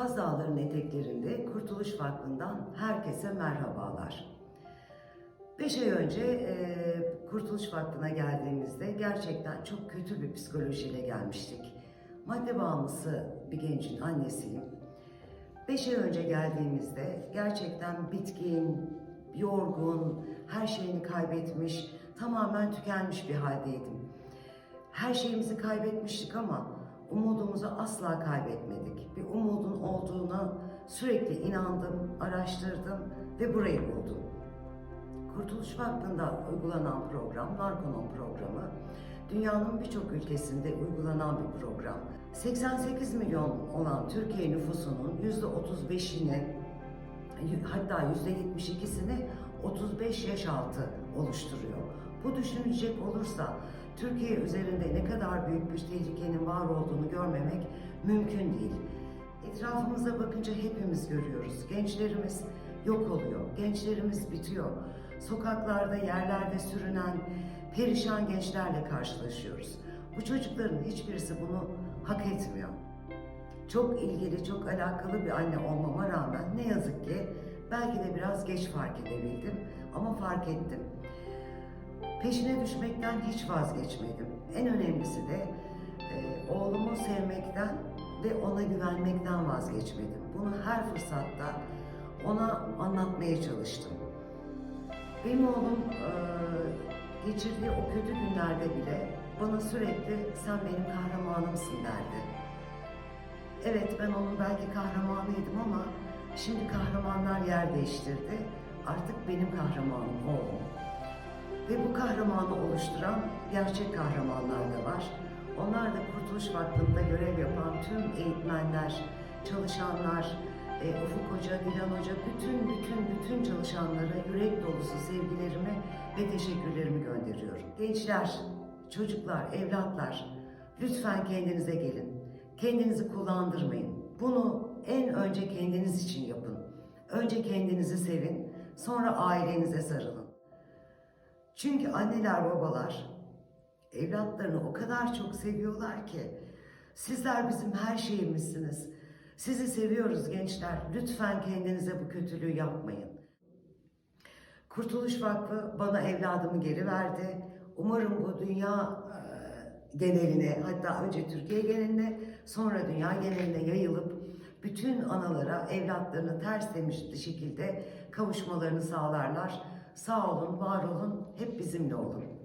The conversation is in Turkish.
Kaz Dağları'nın eteklerinde Kurtuluş Vakfı'ndan herkese merhabalar. Beş ay önce e, Kurtuluş Vakfı'na geldiğimizde gerçekten çok kötü bir psikolojiyle gelmiştik. Madde bağımlısı bir gencin annesiyim. Beş ay önce geldiğimizde gerçekten bitkin, yorgun, her şeyini kaybetmiş, tamamen tükenmiş bir haldeydim. Her şeyimizi kaybetmiştik ama umudumuzu asla kaybetmedik. Bir umudun olduğuna sürekli inandım, araştırdım ve burayı buldum. Kurtuluş Vakfı'nda uygulanan program, Narkonon programı, dünyanın birçok ülkesinde uygulanan bir program. 88 milyon olan Türkiye nüfusunun %35'ini, hatta %72'sini 35 yaş altı oluşturuyor. Bu düşünecek olursa Türkiye üzerinde ne kadar büyük bir tehlikenin var olduğunu görmemek mümkün değil. Etrafımıza bakınca hepimiz görüyoruz. Gençlerimiz yok oluyor, gençlerimiz bitiyor. Sokaklarda, yerlerde sürünen perişan gençlerle karşılaşıyoruz. Bu çocukların hiçbirisi bunu hak etmiyor. Çok ilgili, çok alakalı bir anne olmama rağmen ne yazık ki belki de biraz geç fark edebildim ama fark ettim. Peşine düşmekten hiç vazgeçmedim. En önemlisi de e, oğlumu sevmekten ve ona güvenmekten vazgeçmedim. Bunu her fırsatta ona anlatmaya çalıştım. Benim oğlum e, geçirdiği o kötü günlerde bile bana sürekli sen benim kahramanımsın derdi. Evet ben onun belki kahramanıydım ama şimdi kahramanlar yer değiştirdi. Artık benim kahramanım oğlum. Ve bu kahramanı oluşturan gerçek kahramanlar da var. Onlar da Kurtuluş Vakfı'nda görev yapan tüm eğitmenler, çalışanlar, e, Ufuk Hoca, Dilan Hoca, bütün bütün bütün çalışanlara yürek dolusu sevgilerimi ve teşekkürlerimi gönderiyorum. Gençler, çocuklar, evlatlar lütfen kendinize gelin. Kendinizi kullandırmayın. Bunu en önce kendiniz için yapın. Önce kendinizi sevin, sonra ailenize sarılın. Çünkü anneler babalar evlatlarını o kadar çok seviyorlar ki sizler bizim her şeyimizsiniz. Sizi seviyoruz gençler. Lütfen kendinize bu kötülüğü yapmayın. Kurtuluş Vakfı bana evladımı geri verdi. Umarım bu dünya geneline hatta önce Türkiye geneline sonra dünya geneline yayılıp bütün analara evlatlarını ters demişli şekilde kavuşmalarını sağlarlar. Sağ olun, var olun, hep bizimle olun.